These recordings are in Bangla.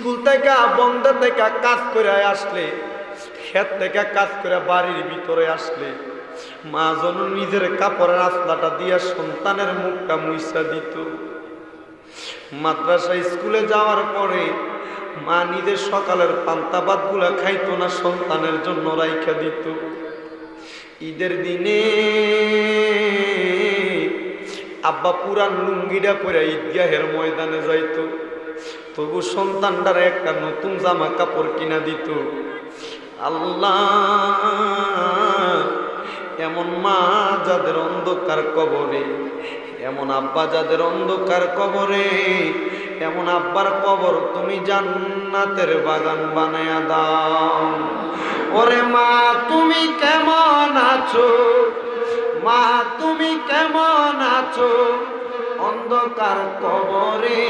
স্কুল থেকে বন্ধ থেকে কাজ করে আসলে, ক্ষেত থেকে কাজ করে বাড়ির ভিতরে আসলে, মা যেন নিজের কাপড়ের আসলাটা দিয়া সন্তানের মুখটা মুইসা দিত। মাদ্রাসা স্কুলে যাওয়ার পরে মা নিজের সকালের পান্তাবাদগুলা খাইতো না, সন্তানের জন্য রাইখা দিত। ঈদের দিনে আব্বা পুরান লুঙ্গিটা পরে ঈদগাহের ময়দানে যাইতো। তবু সন্তানটারে একটা নতুন জামা কাপড় কিনা দিত। আল্লাহ, এমন মা যাদের অন্ধকার কবরে, এমন আব্বা যাদের অন্ধকার কবরে, এমন আব্বার কবর তুমি জান্নাতের বাগান বানায়া দাও। ওরে মা, তুমি কেমন আছো? মা, তুমি কেমন আছো? অন্ধকার কবরে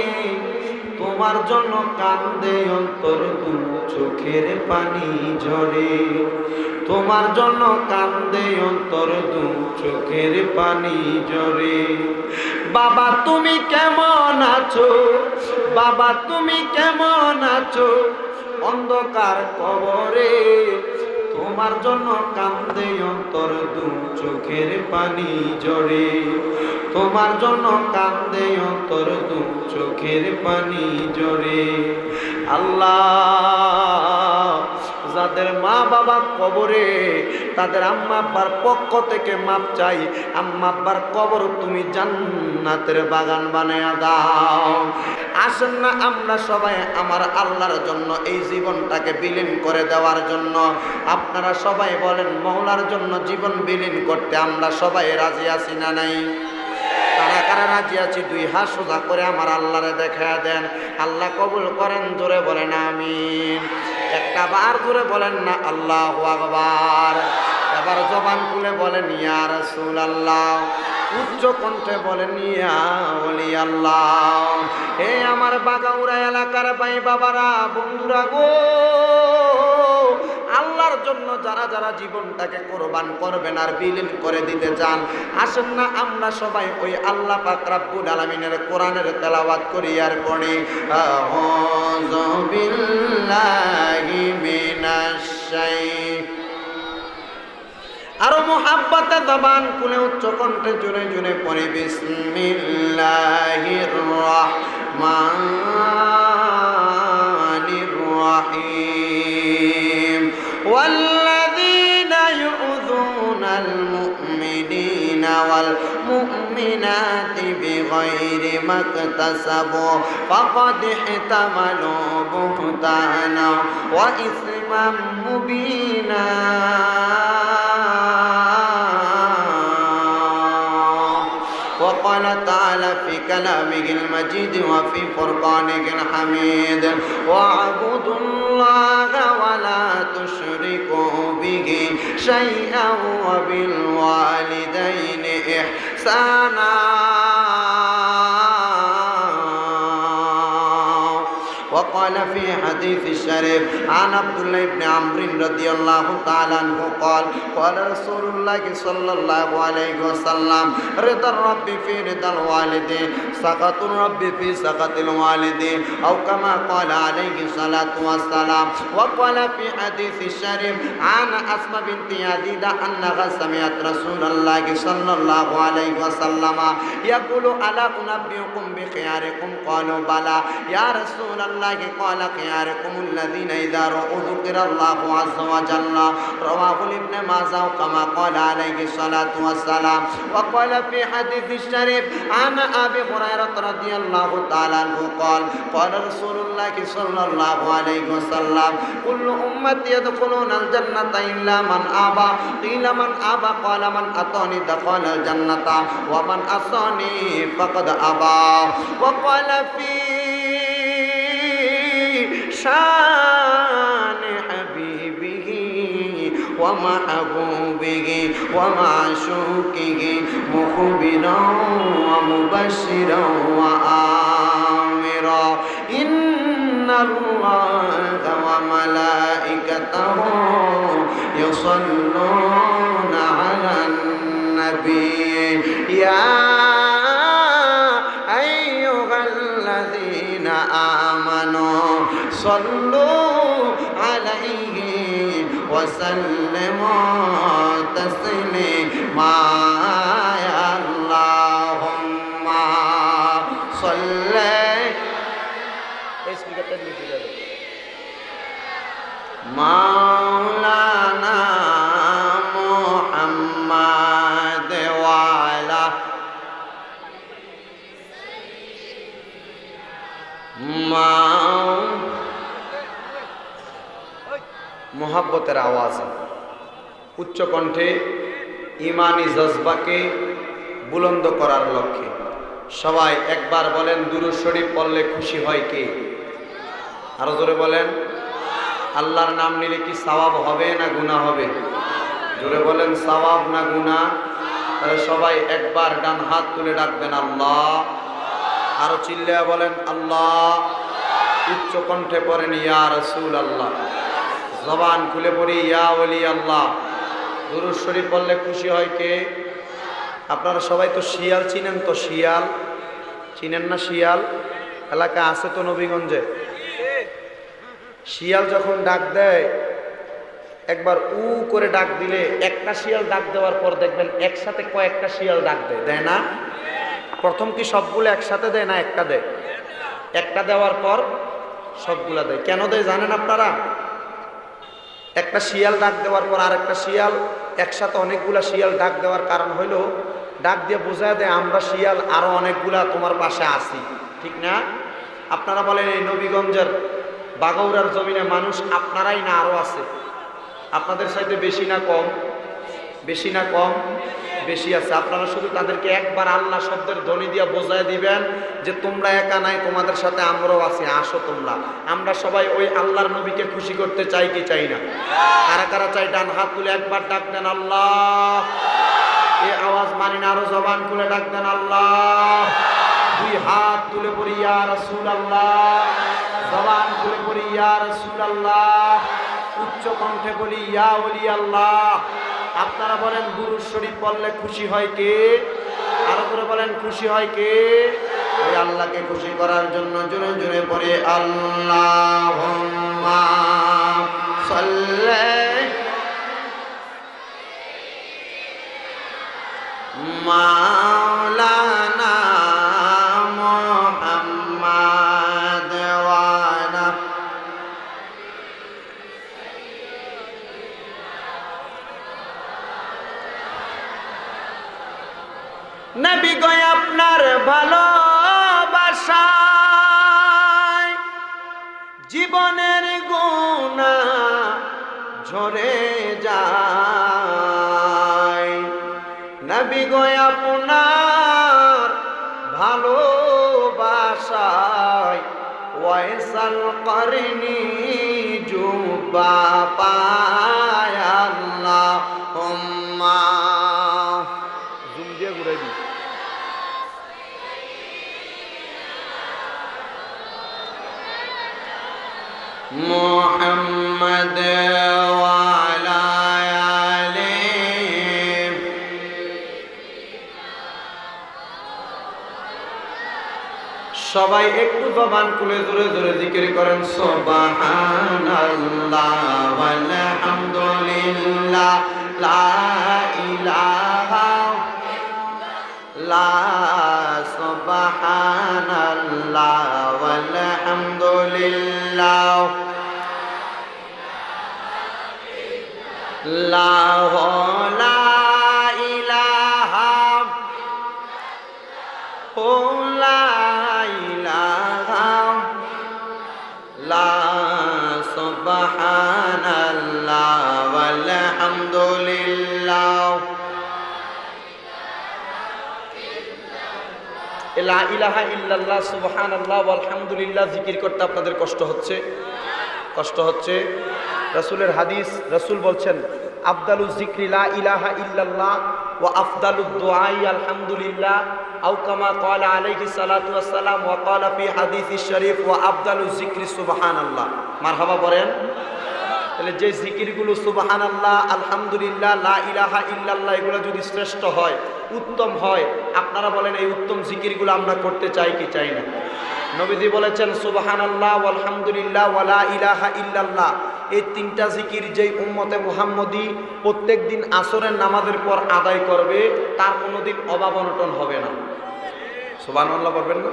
তোমার জন্য কান্দে অন্তর দু চোখের পানি ঝরে। তোমার জন্য কান্দে অন্তর দু চোখের পানি ঝরে। বাবা, তুমি কেমন আছো? বাবা, তুমি কেমন আছো? অন্ধকার কবরে তোমার জন্য কান্দে অন্তর দু চোখের পানি জড়ে তোমার জন্য কান্দে অন্তর দু চোখের পানি জড়ে আল্লাহ, যাদের মা বাবা কবরে, তাদের আম্মা আব্বার পক্ষ থেকে মাপ চাই। আম্মা আব্বার কবর তুমি জান্নাতের বাগান বানায়া দাও। আসেন না আমরা সবাই আমার আল্লাহর জন্য এই জীবনটাকে বিলীন করে দেওয়ার জন্য। আপনারা সবাই বলেন মৌলার জন্য জীবন বিলীন করতে আমরা সবাই রাজি আছি না নাই? কারা কারা রাজি আছি, দুই হাত সোজা করে আমার আল্লাহরে দেখা দেন। আল্লাহ কবুল করেন, জোরে বলেন আমিন। একটা বার জোরে বলেন না, আল্লাহ আকবার। এবার জবান খুলে বলেন, ইয়া রাসূল আল্লাহ উচ্চ কণ্ঠে বলেন, ইয়া ওলি আল্লাহ হে আমার বাগাউড়া এলাকার ভাই বাবারা বন্ধুরা গো। আল্লাহর জন্য যারা যারা জীবনটাকে কোরবান করবেন আর বিলীন করে দিতে চান, আসেন না, আমরা সবাই ওই আল্লাহ পাক রাব্বুল আলামিনের কোরআনের তেলাওয়াত করি আর পড়ি। আউযু বিল্লাহি মিনাশ আরও মোহাব্বতে জবান কুলে উচ্চ কণ্ঠে জুড়ে জুড়ে পড়ে, বিসমিল্লাহির রহমানির রহিম। والذين يؤذون المؤمنين والمؤمنات بغير ما اكتسبوا فقد احتملوا بهتانا وإثما مبينا. كلامه المجيد وفي فرقانه الحميد. واعبدوا الله ولا تشركوا به شيئا وبالوالدين إحسانا. في حديث الشريف عن عبد الله بن عمرو رضي الله تعالى عنه قال قال رسول الله صلى الله عليه وسلم رضا الرب في رضا الوالدين سخط الرب في سخط الوالدين او كما قال عليه الصلاه والسلام وقال في حديث الشريف عن اسماء بنت يزيد انها سمعت رسول الله صلى الله عليه وسلم يقول الا انبئكم بخياركم قالوا بلى يا رسول الله قال خياركم الذين اذا رأوا ذكر الله عز وجل رواه ابن ماجه كما قال عليه الصلاه والسلام وقال في حديث الشريف عن ابي هريره رضي الله تعالى عنه قال قال رسول الله صلى الله عليه وسلم كل امتي يدخلون الجنه الا من ابى قيل من ابى قال من اتاني دخل الجنه ومن عصاني فقد ابى وقال في شان حبيبه ومحبوبه ومعشوقه مخبرا ومبشرا وآمرا إن الله وملائكته يصلون على النبي يا صلوا عليه وسلموا تسليما يا اللهم صل مولانا মোহাব্বতের আওয়াজে। উচ্চ কণ্ঠে ইমানি জজবাকে বুলন্দ করার লক্ষ্যে। সবাই একবার বলেন, দুরুদ শরীফ পড়লে খুশি হয় কে? আরও জোরে বলেন, আল্লাহর নাম নিলে কি সওয়াব হবে না গুনাহ হবে? জোরে বলেন, সওয়াব না গুনাহ? তাহলে সবাই একবার ডান হাত তুলে ডাকবেন, আল্লাহ। আরও চিল্লিয়া বলেন, আল্লাহ। উচ্চ কণ্ঠে পড়েন, ইয়া রসুল আল্লাহ জবান খুলে পড়ি, ইয়া ওলি আল্লাহ। দুরুদ শরীফ বললে খুশি হয় কে? আপনারা সবাই তো শিয়াল চিনেন তো? শিয়াল? চিনেন না শিয়াল? এলাকা আছে তো নবীগঞ্জে? শিয়াল যখন ডাক দেয়, একবার উ করে ডাক দিলে একটা শিয়াল ডাক দেওয়ার পর দেখবেন একসাথে কয়েকটা শিয়াল ডাক দেয় দেয় না? প্রথম কি সবগুলো একসাথে দেয় না একটা দেয়? একটা দেওয়ার পর সবগুলা দেয়। কেন দেয় জানেন আপনারা? একটা শিয়াল ডাক দেওয়ার পর আর একটা শিয়াল, একসাথে অনেকগুলা শিয়াল ডাক দেওয়ার কারণ হইল, ডাক দিয়ে বোঝা দেয়, আমরা শিয়াল আরও অনেকগুলা তোমার পাশে আসি ঠিক না? আপনারা বলেন, এই নবীগঞ্জের বাগৌরার জমিনে মানুষ আপনারাই না আরও আছে? আপনাদের সাথে বেশি না কম? বেশি না কম? বেশি আছে। আপনারা শুধু তাদেরকে একবার আল্লাহ শব্দের ধ্বনি দিয়ে বোঝায় দিবেন যে তোমরা একা নাই, তোমাদের সাথে আমরাও আছি, আসো তোমরা। আমরা সবাই ওই আল্লাহর নবীকে খুশি করতে চাই কি চাই না? কারা কারা চাই? ডান হাত তুলে একবার ডাক দেন আল্লাহ। এই আওয়াজ মানি না, আরও জবান খুলে ডাক দেন আল্লাহ। দুই হাত তুলে পড়ি, ইয়া রাসূল আল্লাহ জবান খুলে পড়ি, ইয়া রাসূল আল্লাহ উচ্চ কণ্ঠে বলি, ইয়া ওলি আল্লাহ আপনারা বলেন গুরু শরীফ বললে খুশি হয় কে? আরও করে বলেন, খুশি হয় কে? ওই আল্লাহকে খুশি করার জন্য জোরে জোরে পড়ে আল্লাহ মাওলানা ভালোবাসায় জীবনের গুণা ঝরে যায়। নবী গয় আপনার ভালোবাসায় ওয়াইসাল করনি জুবা পায় আল্লাহ। সবাই একটু জবান খুলে জোরে জোরে জিকির করেন সুবহানাল্লাহ আল্লাহ লা লা ইলাহা ইল্লাল্লাহ, সুবহানাল্লাহ আলহামদুলিল্লাহ জিকির করতে আপনাদের কষ্ট হচ্ছে? কষ্ট হচ্ছে? রাসূলের হাদিস, রাসূল বলছেন আফদালু জিক্রি লা ইলাহা ইল্লাল্লাহ ওয়া আফদালু দুআই, আলহামদুলিল্লাহ, আও কামা ক্বালা আলাইহি সালাতু ওয়াসসালাম ওয়া ক্বালা ফি হাদিসি শরীফ ওয়া আফদালু জিক্রি, সুবহানাল্লাহ। মারহাবা বলেন। তাহলে যে জিকিরগুলো সুবাহান আল্লাহ আলহামদুলিল্লাহ, লা ইলাহা ইল্লাল্লাহ, এগুলো যদি শ্রেষ্ঠ হয়, উত্তম হয়, আপনারা বলেন এই উত্তম জিকিরগুলো আমরা করতে চাই কি চাই না? নবীজি বলেছেন সুবাহান আল্লাহ আলহামদুলিল্লাহ ওয়ালা ইলাহা ইল্লাল্লাহ। এই তিনটা জিকির যেই উম্মতে মুহাম্মদী প্রত্যেক দিন আসরের নামাজের পর আদায় করবে, তার কোনোদিন অভাব অনটন হবে না। সুবাহ করবেন না?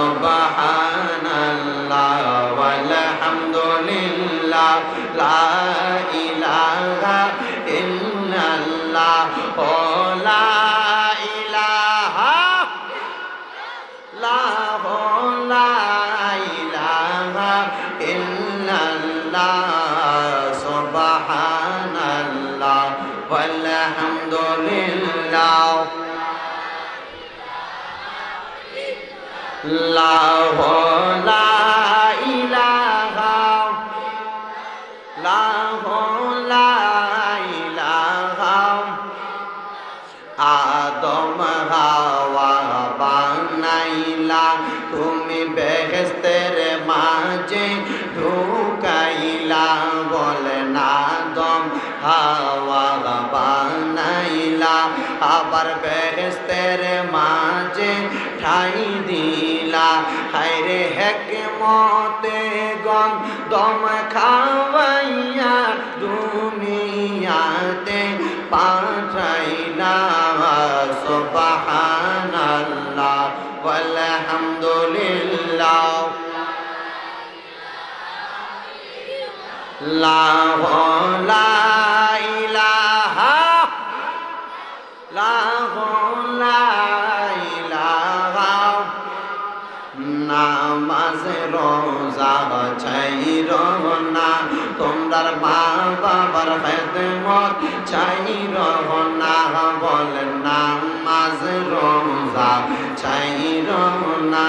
আদম হাওয়া বানাইলা, তুমি বেহেস্তের মাঝে ঢুকাইলা, বলে না দম হাওয়া বানাইলা, আবার বেহেস্তের মাঝে ঠাই দিলা হাইরে হেক মতে গম দম খাওয়াইয়া দুনিয়াতে পাঠাইলা সুবহানাল্লাহ লা তোমরার মা বাবার খেদমত চাই না বল নামাজ রোজা চাই না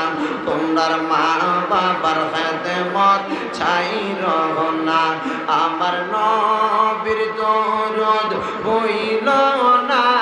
তোমরার মা বাবার খেদমত চাই না আমার নবীর দরদ হইল না।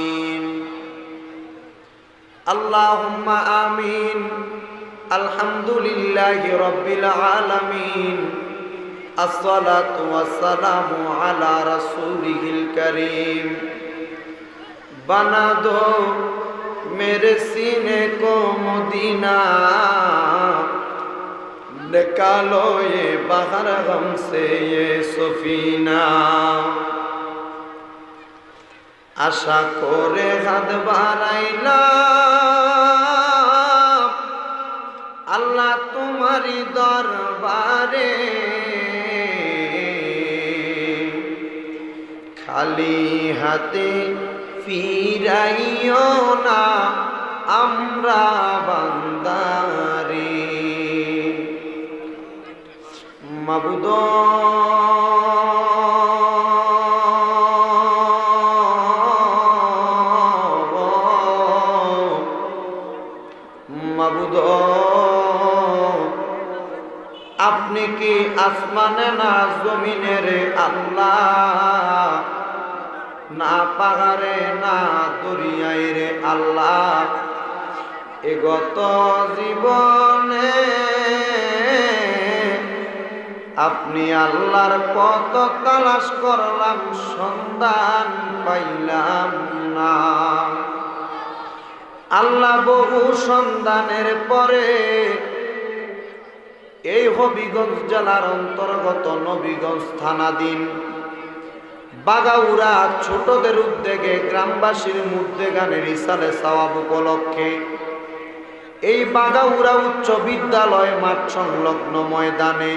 আল্লাহুম্মা আমিন। আলহামদুলিল্লাহি রব্বিল আলামিন। আসসালাতু ওয়াসসালামু আলা রাসূলিহিল কারীম। বানা দো মেরে সিনে কো মদিনা। निकालो ये बाहर गम से ये আশা করে হাত বাড়াইলাম। আল্লাহ তোমারই দরবারে খালি হাতে ফিরাইও না আমরা বান্দারে। মাবুদ না জমিনে রে আল্লাহ। না পাহাড়ে, না দরিয়ায় রে আল্লাহ। এগত জীবনে আপনি আল্লাহর কত তালাশ করলাম, সন্ধান পাইলাম না। আল্লাহ বহু সন্ধানের পরে এই হবিগঞ্জ জেলার অন্তর্গত নবীগঞ্জ থানাধীন বাগাউরা ছোটদের উদ্যোগে গ্রামবাসীর মধ্যে গানের ইসালে সওয়াব উপলক্ষে এই বাগাউরা উচ্চ বিদ্যালয় মাঠ সংলগ্ন ময়দানে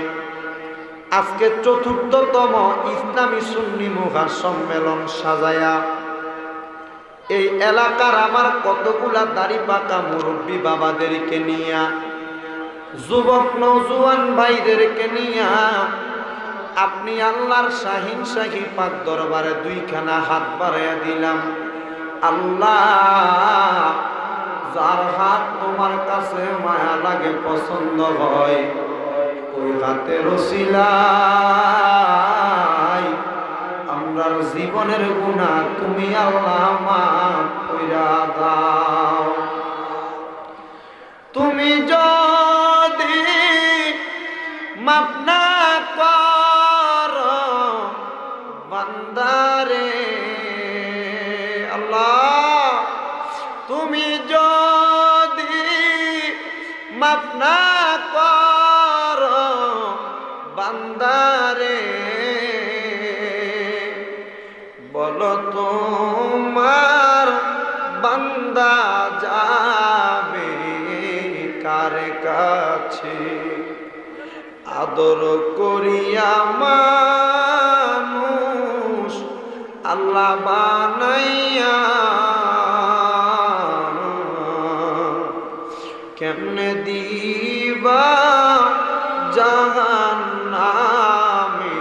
আজকে চতুর্থতম ইসলামী সুন্নি মুখা সম্মেলন সাজায়া এই এলাকার আমার কতগুলা দাড়ি পাকা মুরব্বী বাবাদেরকে নিয়া যুবক নৌজুয়ান ভাইদেরকে নিয়া আপনি আল্লাহর শাহিন শাহী পাক দরবারে দুইখানা হাত বাড়াইয়া দিলাম। আল্লাহ, যার হাত তোমার কাছে মায়া লাগে, পছন্দ হয়, ওই হাতে রসিলাই আমরার জীবনের গুণা তুমি আল্লাহ মা কইরা দাও। তুমি যদি মাপ না কর বান্দারে। আল্লাহ তুমি যদি মাপ না কর বান্দারে। বলো তোমার বান্দা আদর করিয়া মানুষ আল্লাহ বানাইয়া কেমনে দিবা জাহান নামে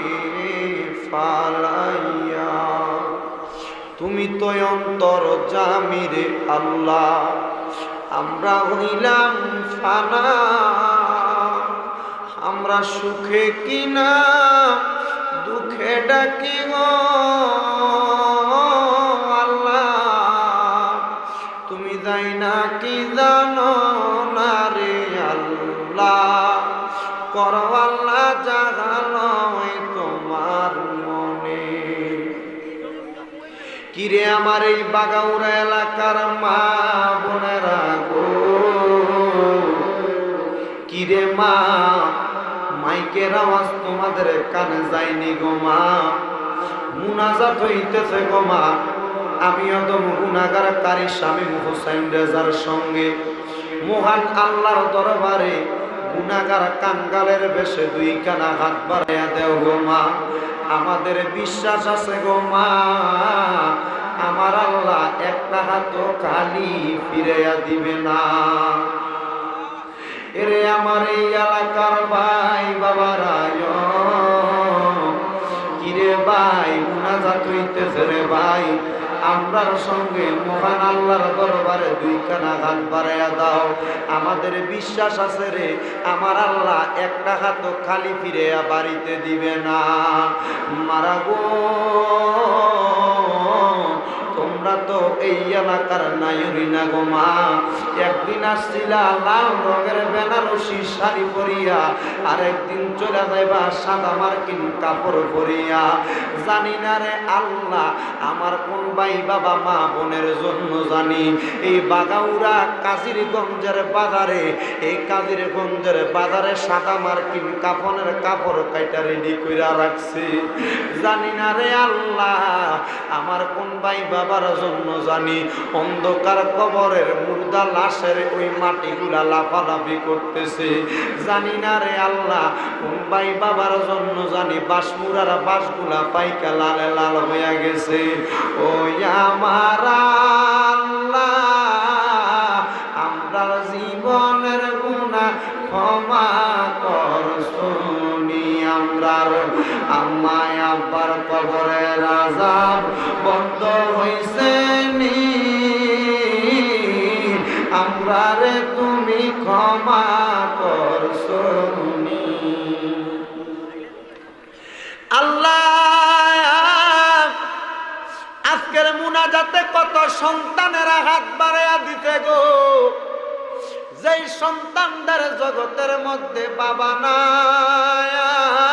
ফালাইয়া? তুমি তো অন্তর জামিরে আল্লাহ, আমরা হইলাম ফানা। আমরা সুখে কিনা দুঃখে ডাকি তুমি যাই না কি জানো না রে আল্লাহ? করো আল্লাহ জাগানো তোমার মনে। কিরে আমার এই বাগাউরা এলাকার মা বোনেরা গো? কিরে মা মাইকের আওয়াজ তোমাদের কানে যায়নি গো মা। মুনাজাত হইতেছে গো মা। আমিও তো গুনাগার কারি স্বামী হুসাইন রেজার সঙ্গে। মহান আল্লাহর দরবারে গুনাগার কাঙ্গালের বেশে দুই কানা হাত বাড়াইয়া দেও গো মা। আমাদের বিশ্বাস আছে গো মা। আমার আল্লাহ একটা হাত খালি ফিরাইয়া দিবে না। এরে আমার এই হইতেছে রে ভাই। আমরার সঙ্গে মহান আল্লাহর দরবারে দুই কানা হাত বাড়াইয়া দাও। আমাদের বিশ্বাস আছে রে, আমার আল্লাহ একটা হাত খালি ফিরে বাড়িতে দিবে না। মারা গো। তোমরা তো এই এলাকার নায়রি না গো মা। একদিন আসছিলা লাল রঙের বেনারসি শাড়ি পরিয়া আর একদিন চলে যাইবা সাদা মার্কিন কাপড় পরিয়া। জানি না রে আল্লাহ, আমার কোন ভাই বাবা, মা বোনের জন্য জানি। এই বাগাউরা কাজিরগঞ্জের বাজারে, এই কাজিরগঞ্জের বাজারে সাদা মার্কিন কাপনের কাপড় কাইটা রেডি কইরা রাখছে। জানি না রে আল্লাহ, আমার কোন ভাই বাবার জন্য জানি, অন্ধকার কবরের মুর্দা লাশের ওই মাটিগুলা লাফালাফি করতেছে। জানি না রে আল্লাহ ভাই বাবার জন্য জানি বাসমুরার বাসগুলা পাইকা লালে লাল হইয়া গেছে। ওই আমার জীবনের গুণা ক্ষমা কর। আমরার আম্মায় আব্বার কবরে রাজাব বন্ধ হইছে নি। আমরা রে তুমি ক্ষমা কর শুনি আল্লাহ, আজকের মুনাজাতে কত সন্তানেরা হাত বাড়াইয়া দিতে গো। যেই সন্তানদের জগতের মধ্যে বাবা নাই।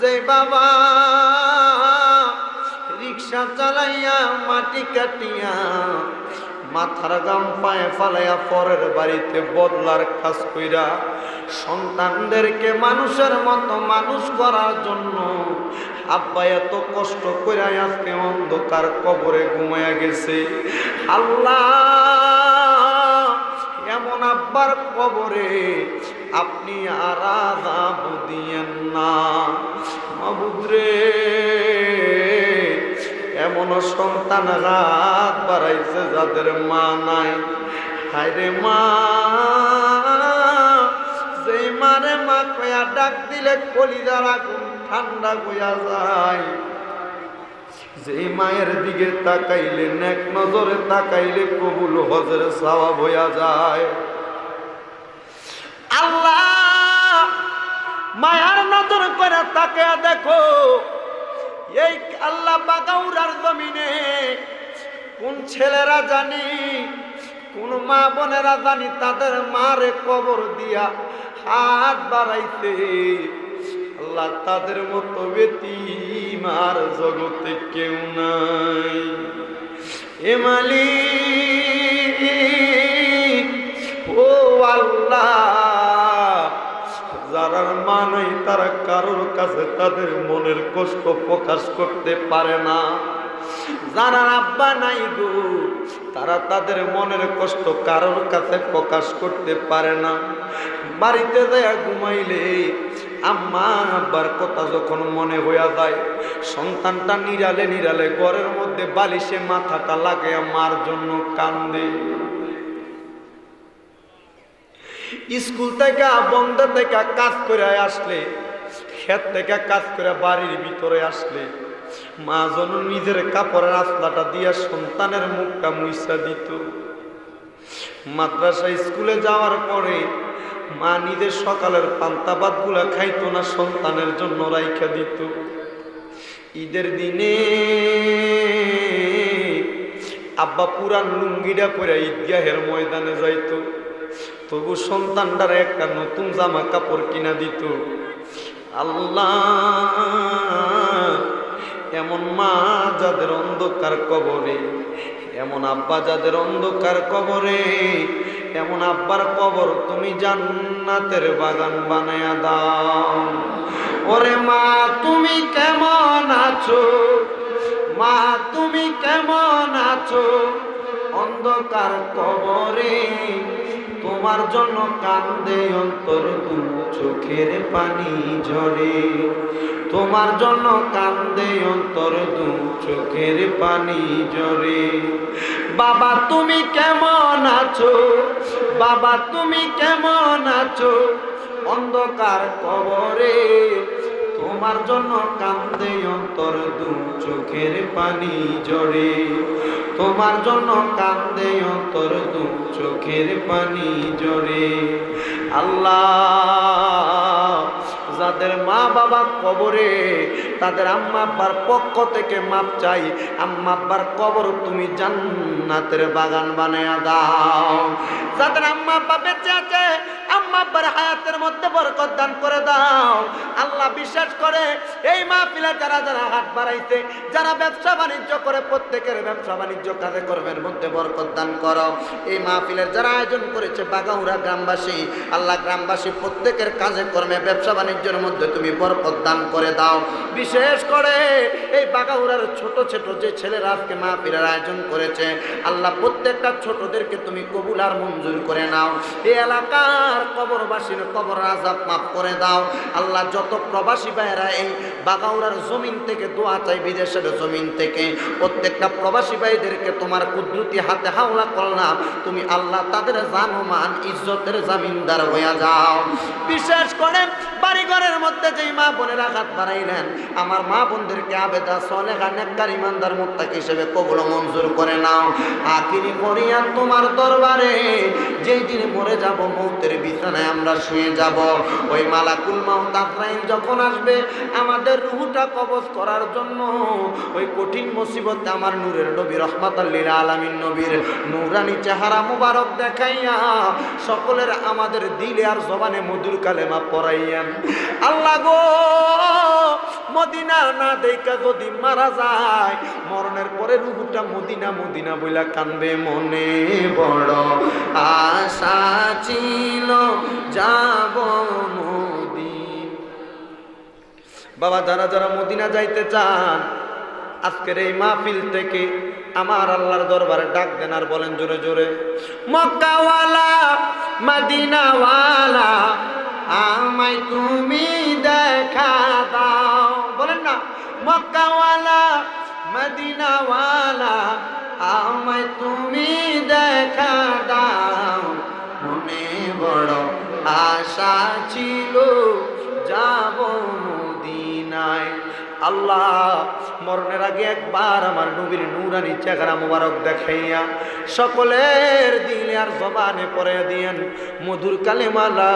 যে বাবা, রিক্সা চালাইয়া মাটি কাটিয়া মাথার গাম পায়ে ফালাইয়া পরের বাড়িতে বদলার কাজ কইরা সন্তানদেরকে মানুষের মতো মানুষ করার জন্য আব্বা এত কষ্ট করে আজকে অন্ধকার কবরে ঘুমায়া গেছে। আল্লাহ, এমন আব্বার কবরে আপনি আর আজাব দিয়েন না। মাবুদরে এমন সন্তান রাত বাড়াইছে যাদের মা নাই। হায়রে মা, যেই মারে মা কয়া ডাক দিলে কলিজার আগুন ঠান্ডা কয়া যায়। যেই মায়ের দিকে তাকাইলে নেক নজরে তাকাইলে কবুল হজরে সওয়াব হইয়া যায়। আল্লাহ, মায়ার নজর করে তাকে দেখো, এই আল্লাহ বাগাউরার জমিনে কোন ছেলেরা জানি, কোন মা বোনেরা জানি তাদের মারে কবর দিয়া হাত বাড়াইতে আল্লাহ তাদের মতো বেতি মার জগতে কেউ নাই। এমালি ও আল্লাহ যারা মা নাই, তারা কারোর কাছে তাদের মনের কষ্ট প্রকাশ করতে পারে না। যারা আব্বা নাই গো, তারা তাদের মনের কষ্ট কারোর কাছে প্রকাশ করতে পারে না। বাড়িতে যায় ঘুমাইলে আম্মা আব্বার কথা যখন মনে হইয়া যায়, সন্তানটা নিরালে নিরালে ঘরের মধ্যে বালিশে মাথাটা লাগে মার জন্য কান্দে। স্কুল থেকে বন্ধ থেকে কাজ করে আসলে, ক্ষেত থেকে কাজ করে বাড়ির ভিতরে আসলে, মা যেন নিজের কাপড়ের আসলাটা দিয়া সন্তানের মুখটা মুইসা দিত। মাদ্রাসা স্কুলে যাওয়ার পরে মা নিজের সকালের পান্তাবাদগুলা খাইতো না, সন্তানের জন্য রাইখা দিত। ঈদের দিনে আব্বা পুরান লুঙ্গিটা পরে ঈদগাহের ময়দানে যাইতো। তবু সন্তানটার একটা নতুন জামা কাপড় কিনা দিত। আল্লাহ, এমন মা যাদের অন্ধকার কবরে, এমন আব্বা যাদের অন্ধকার কবরে, এমন আব্বার কবর তুমি জান্নাতের বাগান বানায়া দাও। ওরে মা, তুমি কেমন আছো? মা, তুমি কেমন আছো? অন্ধকার কবরে। তোমার জন্য কান্দে অন্তর দু চোখের পানি ঝরে। তোমার জন্য কান্দে অন্তর দু চোখের পানি ঝরে। বাবা, তুমি কেমন আছো? বাবা, তুমি কেমন আছো? অন্ধকার কবরে তোমার জন্য কান্দে অন্তর দু চোখের পানি জড়ে তোমার জন্য কান্দে অন্তর চোখের পানি জোরে। আল্লাহ যাদের মা বাবা কবরে, তাদের আম্মা আব্বার পক্ষ থেকে মাপ চাই। আম্মা আব্বার কবর তুমি জান্নাতের বাগান বানায়া দাও। যাদের আম্মা আব্বা বেঁচে আছে আম্মা আব্বার হায়াতের মধ্যে বরকত দান করে দাও। আল্লাহ বিশ্বাস করে, এই মাহফিলে যারা যারা হাত বাড়াইছে, যারা ব্যবসা বাণিজ্য করে, প্রত্যেকের ব্যবসা বাণিজ্য কাজে করবেন মধ্যে বরকত দান করো। এই মাহফিলের যারা আয়োজন করেছে বাগাউরা গ্রামবাসী, আল্লাহ গ্রামবাসী প্রত্যেকের কাজে কর্মে, ব্যবসা বাণিজ্যের মধ্যে তুমি বরকত দান করে দাও। বিশেষ করে এই বাগাউরার ছোট ছোট যে ছেলেরা আজকে মাহফিলের আয়োজন করেছে, আল্লাহ প্রত্যেকটা ছোটদেরকে তুমি কবুল আর মঞ্জুর করে নাও। এই এলাকার কবরবাসীর কবর আজাব মাফ করে দাও। আল্লাহ যত প্রবাসী ভাইয়েরা এই বাগাউরার জমিন থেকে দোয়া চাই, বিদেশের জমিন থেকে, প্রত্যেকটা প্রবাসী ভাইদেরকে তোমার কুদরতি হাতে হাওলা করলাম, তুমি আল্লাহ তাদের জানমান ইজ্জতের জামিনদার হইয়া যাও। বিশেষ করে বাড়িঘরের মধ্যে যেই মা বোনের আঘাত বাড়াইলেন, আমার মা বোনদেরকে আবেদা, সলেহা, নেককার ইমানদার মুক্তাক হিসেবে কবুল মঞ্জুর করে নাও। আখিরি করিয়া তোমার দরবারে, যেই দিন মরে যাব, মৌতের বিছানায় আমরা শুয়ে যাব। ওই মালাকুল মাউত যখন আসবে, আমাদের রুহুটা কবজ করার জন্য, ওই কঠিন মুসিবতে আমার নূরের নবী রহমাতাল্লিল আলামিন নবীর নূরানি চেহারা মুবারক দেখাইয়া, সকলের আমাদের দিলে আর জবানে মধুর কালেমা পড়াইয়া আল্লাহ গো, মদিনা না দেখা যদি মারা যায়, মরণের পরে রুহুটা মদিনা মদিনা বইলা কানবে মনে বড় আশা ছিল, যাব বাবা, যারা যারা মদিনা যাইতে চান, আজকের এই মাহফিল থেকে আমার আল্লাহর দরবারে ডাক দেন আর বলেন জোরে জোরে, মক্কাওয়ালা, মদিনাওয়ালা আমায় তুমি দেখা দাও। বলেন না, মক্কাওয়ালা, মদিনাওয়ালা, আমায় তুমি দেখা দাও। মনে বড় আশা ছিল, যাব মদিনায়। আল্লাহ, মরণের আগে একবার আমার নবীর নুরানি চেহারা মুবারক দেখাইয়া সকলের দিলে আর জবানে পরে দিয়েন, মধুর কালেমালা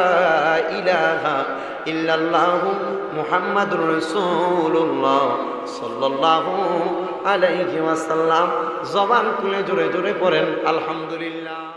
ইলাহা ইল্লাল্লাহু মুহাম্মাদুর রাসূলুল্লাহ সাল্লাল্লাহু আলাইহি ওয়াসাল্লাম। জবান খুলে জোরে জোরে পড়েন, আলহামদুলিল্লাহ।